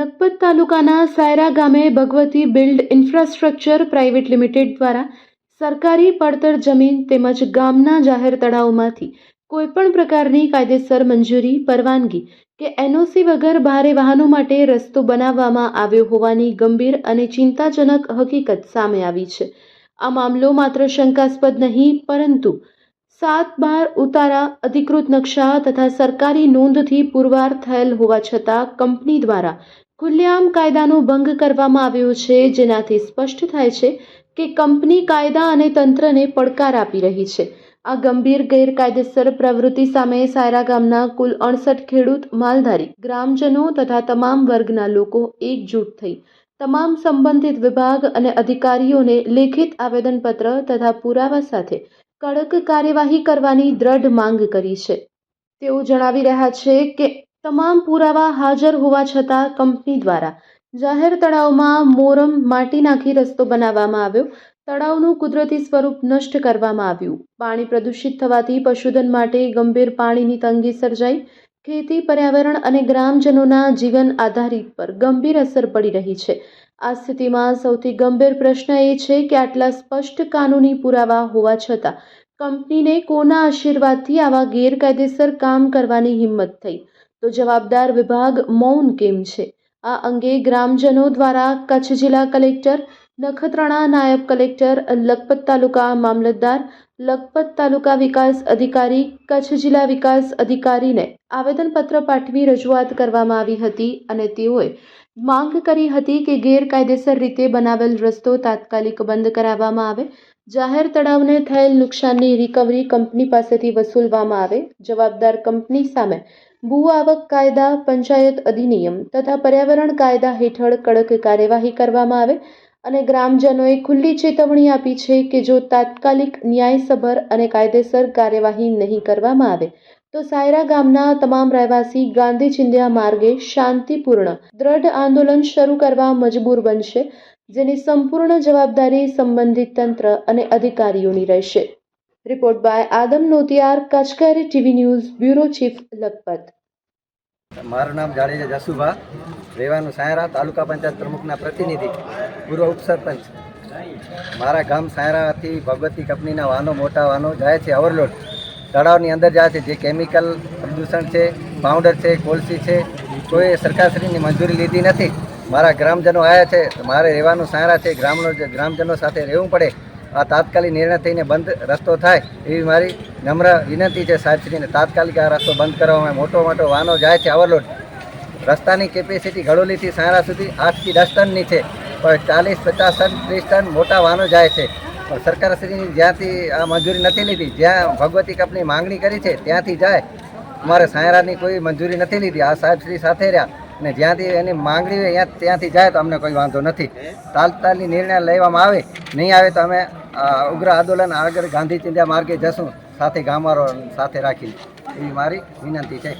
લખપત તાલુકાના સાયરા ગામે Bhagwati build infrastructure private limited દ્વારા સરકારી પડતર જમીન તેમજ ગામના જાહેર તળાવમાંથી કોઈપણ પ્રકારની કાયદેસર મંજૂરી, પરવાનગી કે એનઓસી વગર ભારે વાહનો માટે રસ્તો બનાવવામાં આવ્યો હોવાની ગંભીર અને ચિંતાજનક હકીકત સામે આવી છે. આ મામલો માત્ર શંકાસ્પદ નહીં, પરંતુ સાત બાર ઉતારા અધિકૃત નકશા તથા સરકારી નોંધથી પુરવાર થયેલ હોવા છતાં કંપની દ્વારા ખુલ્લેઆમ કાયદાનો ભંગ કરવામાં આવ્યો છે, જેનાથી સ્પષ્ટ થાય છે કે કંપની કાયદા અને તંત્રને પડકાર આપી રહી છે. આ ગંભીર ગેરકાયદેસર પ્રવૃત્તિ સામે સાયરા ગામના કુલ અડસઠ ખેડૂત, માલધારી, ગ્રામજનો તથા તમામ વર્ગના લોકો એકજૂટ થઈ. તમામ સંબંધિત વિભાગ અને અધિકારીઓને લેખિત આવેદનપત્ર તથા પુરાવા સાથે કડક કાર્યવાહી કરવાની દ્રઢ માંગ કરી છે. તેઓ જણાવી રહ્યા છે કે, તમામ પુરાવા હાજર હોવા છતાં કંપની દ્વારા જાહેર તળાવમાં મોરમ માટી નાખી રસ્તો બનાવવામાં આવ્યો. તળાવનું કુદરતી સ્વરૂપ નષ્ટ કરવામાં આવ્યું. પાણી પ્રદૂષિત થવાથી પશુધન માટે ગંભીર પાણીની તંગી સર્જાઈ. ખેતી, પર્યાવરણ અને ગ્રામજનોના જીવન આધારિત પર ગંભીર અસર પડી રહી છે. આ સ્થિતિમાં સૌથી ગંભીર પ્રશ્ન એ છે કે આટલા સ્પષ્ટ કાનૂની પુરાવા હોવા છતાં કંપનીને કોના આશીર્વાદથી આવા ગેરકાયદેસર કામ કરવાની હિંમત થઈ? તો જવાબદાર વિભાગ મૌન કેમ છે? આ અંગે ગ્રામજનો દ્વારા કચ્છ જિલ્લા કલેક્ટર નખત્રાણા નાયબ કલેક્ટર, લખપત તાલુકા મામલતદાર, લખપત તાલુકા વિકાસ અધિકારી, કચ્છ જિલ્લા વિકાસ અધિકારીને આવેદનપત્ર પાઠવી રજૂઆત કરવામાં આવી હતી અને તેઓએ માંગ કરી હતી કે ગેરકાયદેસર રીતે બનાવેલ રસ્તો તાત્કાલિક બંધ કરાવવામાં આવે, જાહેર તળાવને થયેલ નુકસાનની રિકવરી કંપની પાસેથી વસૂલવામાં આવે, જવાબદાર કંપની સામે ભૂ આવક કાયદા, પંચાયત અધિનિયમ તથા પર્યાવરણ કાયદા હેઠળ કડક કાર્યવાહી કરવામાં આવે અને ગ્રામજનોએ ખુલ્લી ચેતવણી આપી છે કે જો તાત્કાલિક ન્યાયસભર અને કાયદેસર કાર્યવાહી નહીં કરવામાં આવે, તો સાયરા ગામના તમામ રહેવાસી ગાંધી ચિંધ્યા માર્ગે શાંતિપૂર્ણ, દ્રઢ આંદોલન શરૂ કરવા મજબૂર બનશે, જેની સંપૂર્ણ જવાબદારી સંબંધિત તંત્ર અને અધિકારીઓની રહેશે. Report by Adam Notiyar, કચકારી TV news, bureau chief Lakhpat. મારું નામ જાડેજા જસુભા, રહેવાનું સાયરા તાલુકા પંચાયત પ્રમુખના પ્રતિનિધિ. પૂર્વ ઉપસરપંચ મારા ગામ સાયરાથી ભગવતી કંપનીના વાહનો, મોટા વાહનો જાય છે ઓવરલોડ. તળાવની અંદર જાય છે, જે કેમિકલ પ્રદૂષણ છે, પાવડર છે, કોલસી છે, કોઈ સરકારશ્રીની મંજૂરી લીધી નથી. મારા ગ્રામજનો આવ્યા છે મારે રહેવાનું સાયરા છે, ગ્રામનો ગ્રામજનો સાથે રહેવું પડે. આ તાત્કાલિક નિર્ણય થઈને બંધ રસ્તો થાય એવી મારી નમ્ર વિનંતી છે સાહેબશ્રીને. તાત્કાલિક આ રસ્તો બંધ કરવામાં મોટો મોટો વાહનો જાય છે ઓવરલોડ. રસ્તાની કેપેસિટી ઘડોલીથી સાયરા સુધી આઠથી દસ ટનની છે. ચાલીસ, પચાસ ટન ત્રીસ ટન મોટા વાહનો જાય છે. પણ સરકારશ્રીની જ્યાંથી આ મંજૂરી નથી લીધી, જ્યાં ભગવતી કપની માંગણી કરી છે, ત્યાંથી જાય. અમારે સાયરાની કોઈ મંજૂરી નથી લીધી, આ સાહેબશ્રી સાથે રહ્યા. અને જ્યાંથી એની માંગણી હોય ત્યાં, ત્યાંથી જાય તો અમને કોઈ વાંધો નથી. તાલતાલની નિર્ણય લેવામાં આવે, નહીં આવે તો અમે ઉગ્ર આંદોલન આગળ ગાંધી ચિંધ્યા માર્ગે જશું. સાથે ગામારો સાથે રાખી એવી મારી વિનંતી છે.